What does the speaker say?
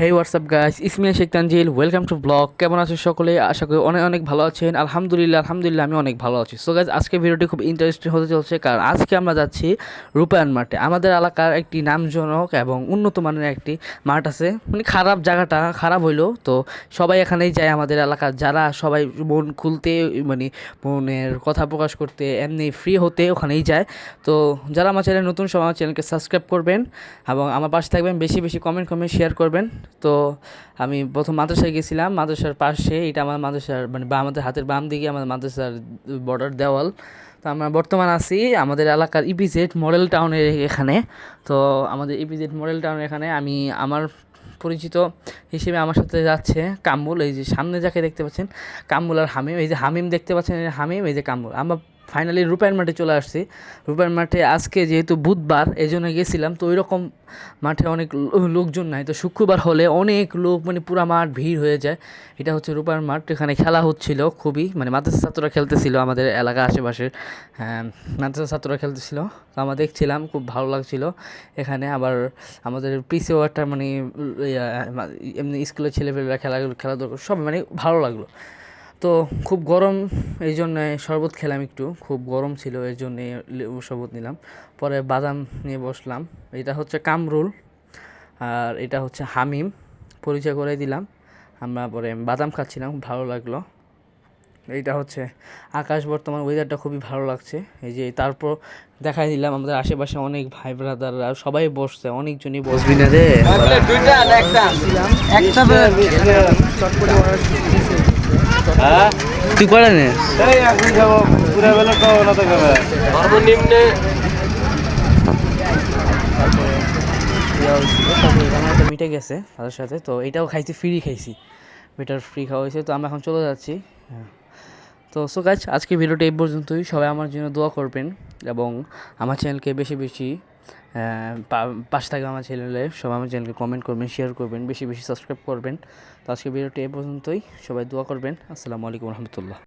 Hey WhatsApp guys Ismiya Sheikh Tanzil welcome to vlog কেমন আছেন সকলে? আশা করি অনেক অনেক ভালো আছেন। আলহামদুলিল্লাহ আলহামদুলিল্লাহ, আমি অনেক ভালো আছি। সো গাইজ আজকে ভিডিওটি খুব ইন্টারেস্টিং হতে চলছে, কারণ আজকে আমরা যাচ্ছি রূপায়ণ মাঠে। আমাদের এলাকার একটি নামজনক এবং উন্নত মানের একটি মাঠ আছে। মানে খারাপ জায়গাটা, খারাপ হইল তো সবাই এখানেই যায় আমাদের এলাকার। যারা সবাই মন খুলতে মানে মনের কথা প্রকাশ করতে, এমনি ফ্রি হতে ওখানেই যায়। তো যারা আমার চ্যানেল নতুন আমার চ্যানেলকে সাবস্ক্রাইব করবেন এবং আমার পাশে থাকবেন। বেশি বেশি কমেন্ট কমেন্ট শেয়ার করবেন। তো আমি প্রথম মাদ্রাসায় গেছিলাম, মাদ্রাসার পাশে এটা আমার মাদ্রাসার মানে বা আমাদের হাতের বাম দিকে আমাদের মাদ্রাসার বর্ডার দেওয়াল। তো আমরা বর্তমান আছি আমাদের এলাকার ইপিজেড মডেল টাউনের এখানে। তো আমাদের ইপিজেড মডেল টাউনের এখানে আমি, আমার পরিচিত হিসেবে আমার সাথে যাচ্ছে কাম্বুল এই যে সামনে যাকে দেখতে পাচ্ছেন কাম্বুল আর হামিম, এই যে হামিম দেখতে পাচ্ছেন, এই হামিম, এই যে কাম্বুল আমরা ফাইনালি রূপায়ণ মাঠে চলে আসছি। রূপায়ণ মাঠে আজকে যেহেতু বুধবার এই জন্য গেছিলাম। তো ওই রকম মাঠে অনেক লোকজন নাই। তো শুক্রবার হলে অনেক লোক মানে পুরা মাঠ ভিড় হয়ে যায়। এটা হচ্ছে রূপায়ণ মাঠ। এখানে খেলা হচ্ছিল খুবই। মানে মাদ্রাসা ছাত্ররা খেলতেছিল আমাদের এলাকা আশেপাশের হ্যাঁ মাদ্রাসা ছাত্ররা খেলতেছিল। তো আমরা দেখছিলাম, খুব ভালো লাগছিল। এখানে আবার আমাদের পিসেও একটা মানে এমনি স্কুলের ছেলেপেলেরা খেলা খেলাধুলা সব মানে ভালো লাগল। তো খুব গরম এই জন্য শরবত খেলাম একটু। খুব গরম ছিল এর জন্যে লেবু শরবত নিলাম। পরে বাদাম নিয়ে বসলাম। এটা হচ্ছে কামরুল আর এটা হচ্ছে হামিম। পরিচয় করে দিলাম। আমরা পরে বাদাম খাচ্ছিলাম খুব ভালো লাগল। এইটা হচ্ছে আকাশ বর্তমান ওয়েদারটা খুবই ভালো লাগছে। এই যে তারপর দেখাই দিলাম আমাদের আশেপাশে অনেক ভাই ব্রাদাররা সবাই বসছে অনেকজনই বসবি না রে। তুই করে নে। সর্বনিম্নে মিটে গেছে তাদের সাথে তো এটাও খাইছি ফ্রি খাইছি। বেটার ফ্রি খাওয়া হয়েছে তো আমরা এখন চলে যাচ্ছি। হ্যাঁ। তো সো গাছ আজকে ভিডিওটা এই পর্যন্তই। সবাই আমার জন্য দোয়া করবেন এবং আমার চ্যানেলকে বেশি বেশি পাশে থাকবে আমার চ্যানেলে সবাই আমার চ্যানেলকে কমেন্ট করবেন শেয়ার করবেন, বেশি বেশি সাবস্ক্রাইব করবেন। তো আজকে ভিডিওটি এ পর্যন্তই, সবাই দোয়া করবেন। আসসালামু আলাইকুম রহমতুল্লাহ।